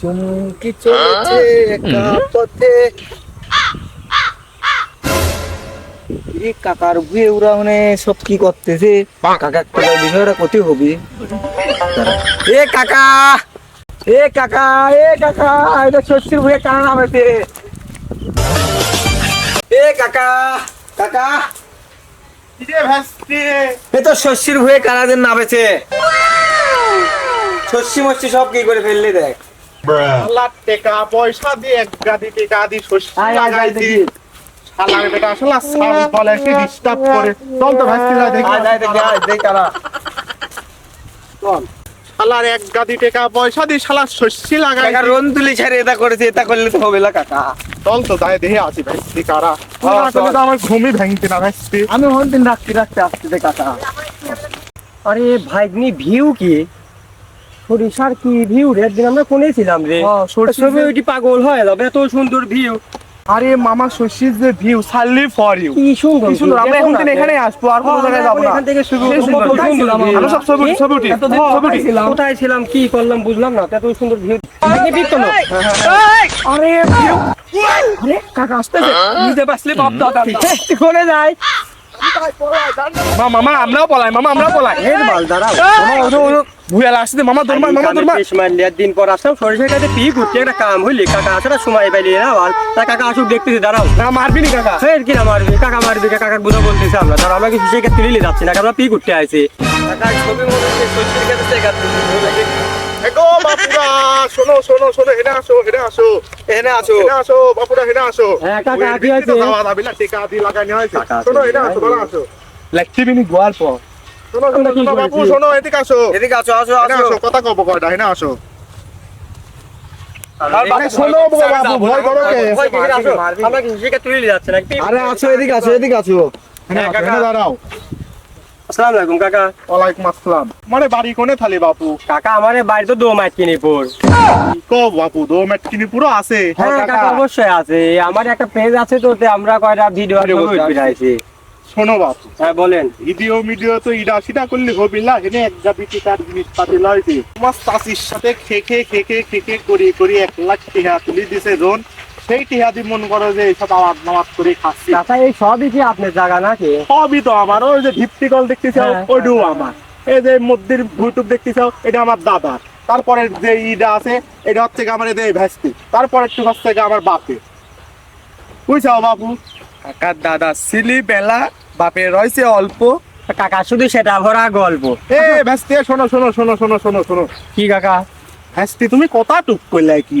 চুমকি চলেছে একা পথে। এই কাকার বুয়ে ওরা মানে সব কি করতেছে? কাকা একটা বিষয়টা কোথায় হবে? এ কাকা! এ কাকা! এ কাকা! এটা শস্যের বুয়ে কারণ নামেছে এ কাকা! কাকা! এ তো শস্যের ভুয়ে কারাদের নামেছে শস্যি মস্যি সব কি করে ফেললে দেখ? লাখ টাকা পয়সা দিয়ে এক গাদি টাকা দি শস্য আয়, আয়, আয়, লাগাইছি শালার বেটা আসলে সাল বলে কি ডিস্টার্ব করে। চল তো ভাই তুই দেখি। আয়, আয়, দেখি, আয়, দেখ কারা। চল। শালার এক গাদি টাকা পয়সা দিয়ে শালা শস্য লাগাই কাকা রন তুলি ছেড়ে এটা করেছে এটা করলে তো হবে না কাকা। চল তো দেখে আসি ভাই তুই কারা হ্যাঁ, আমার ঘুমই ভাঙতে না ভাই। আমি দিন রাখতে রাখতে আসতে কাকা। আরে ভাইগনি ভিউ কি? সরিষার কি ভিউ রে একদিন আমরা কোনে ছিলাম রে। হ্যাঁ, সরিষার ওইটি পাগল হয় যাবে এত সুন্দর ভিউ আরে মামা শস্যের যে ভিউ সার্লি ফর ইউ কি সুন্দর কি সুন্দর আমরা এখন দিন এখানে আসব আর কোনো হ্যাঁ, জায়গায় যাব না। এখান থেকে শুরু আমরা? সব ছবি ছবি উঠি হ্যাঁ, ছবি কোথায় উঠি। ছিলাম? কোথায় ছিলাম? কি করলাম? বুঝলাম না এত সুন্দর ভিউ আরে ভিউ আরে কাকা আসতেছে। নিজে বাসলে বাপ দাদা। কোনে যায়? মামা মামা আমরাও পলাই মামা আমরাও পলাই। এর মাল দাঁড়াও। মামা ওরো ওরো মার দিন পর আসলাম সরিষার কাছে পিক উঠছে একটা কাম হইলি কাকা সময় পাইলি না বল। তা কাকা আসুক দেখতেছি দাঁড়াও। না মারবি নি কাকা। ফের কিনা মারবি? কাকা মারবি কাকা বুঝা বলতেছে আমরা। কিছু সেই ক্ষেত্রে যাচ্ছি না আমরা পিক উঠতে আইছি। ছবি মনে হচ্ছে কাছে কথা কব কয়টা হেনে আসো আরে শোনো আরে আসো এদিকে আছো এদিকে আছো হ্যাঁ দাঁড়াও আসসালামু আলাইকুম কাকা। ওয়ালাইকুম আসসালাম। মানে বাড়ি কোনে থালি বাপু? কাকা আমারে বাড়ি তো দো মাইট কিনি পর কো বাপু দো মেট কিনি পুরো আছে। হ্যাঁ কাকা। অবশ্যই আছে। আমার একটা পেজ আছে তো আমরা কয়টা ভিডিও করতে শোনো বাপু। হ্যাঁ বলেন। ভিডিও মিডিও তো ইডা সিটা করলে হবি না এনে এক গাবি টিকার জিনিসপাতি লইছে। তোমার চাষির সাথে খেকে খেকে খেকে করি করি এক লাখ টিহা তুলি দিছে জোন সেই মন করো যে এইসব আওয়াজ নামাজ করে খাচ্ছি। কাকা এই সবই কি আপনার জায়গা নাকি? সবই তো আমার ওই যে ভিপ্তিকল দেখতেছ হ্যাঁ, ওইটাও আমার। এই যে মধ্যের ইউটিউব দেখতেছ এটা আমার দাদার। তারপরে যে ইডা আছে এটা হচ্ছে আমার এই ভ্যাস্তি তারপরে একটু হচ্ছে আমার বাপে বুঝছাও বাবু কাকার দাদা সিলি বেলা বাপের রয়েছে অল্প। কাকা শুধু সেটা ভরা গল্প। এ ভ্যাস্তি শোনো শোনো শোনো শোনো শোনো শোনো। কি কাকা? হাসতি তুমি কথা টুক করলে কি?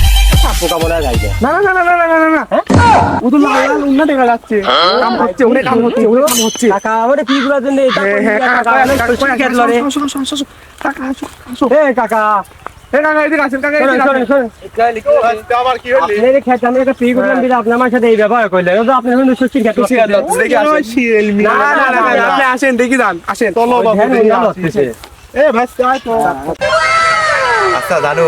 পিক বলা যায় না না না না না না না না ও তো লাল লাল উন্না দেখা যাচ্ছে কাম হচ্ছে ওরে কাম হচ্ছে ওরে কাম হচ্ছে কাকা আমারে পিকগুলোর জন্য এটা হ্যাঁ, হ্যাঁ, কাকা, কাকা অনেক খুশি খেত লরে শোনো, শোনো, শোনো, শোনো, কাকা, আসো, আসো। এ কাকা এ কাকা, এদিকে আসেন, দেখি আসেন। শিয়াল মি না, না, না, না, আপনি আসেন, দেখি যান, আসেন। হয়ে আচ্ছা জানো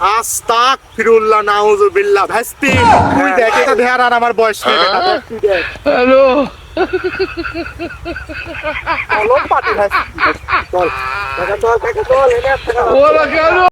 আস্তাক ফিরুল্লাহ নাউজুবিল্লাহ। ভাস্তি তুই দেখ এটা ধ্যান আর আমার বয়স নেই। হ্যাঁ? হ্যালো। চল পাটি চল চল চল কেন?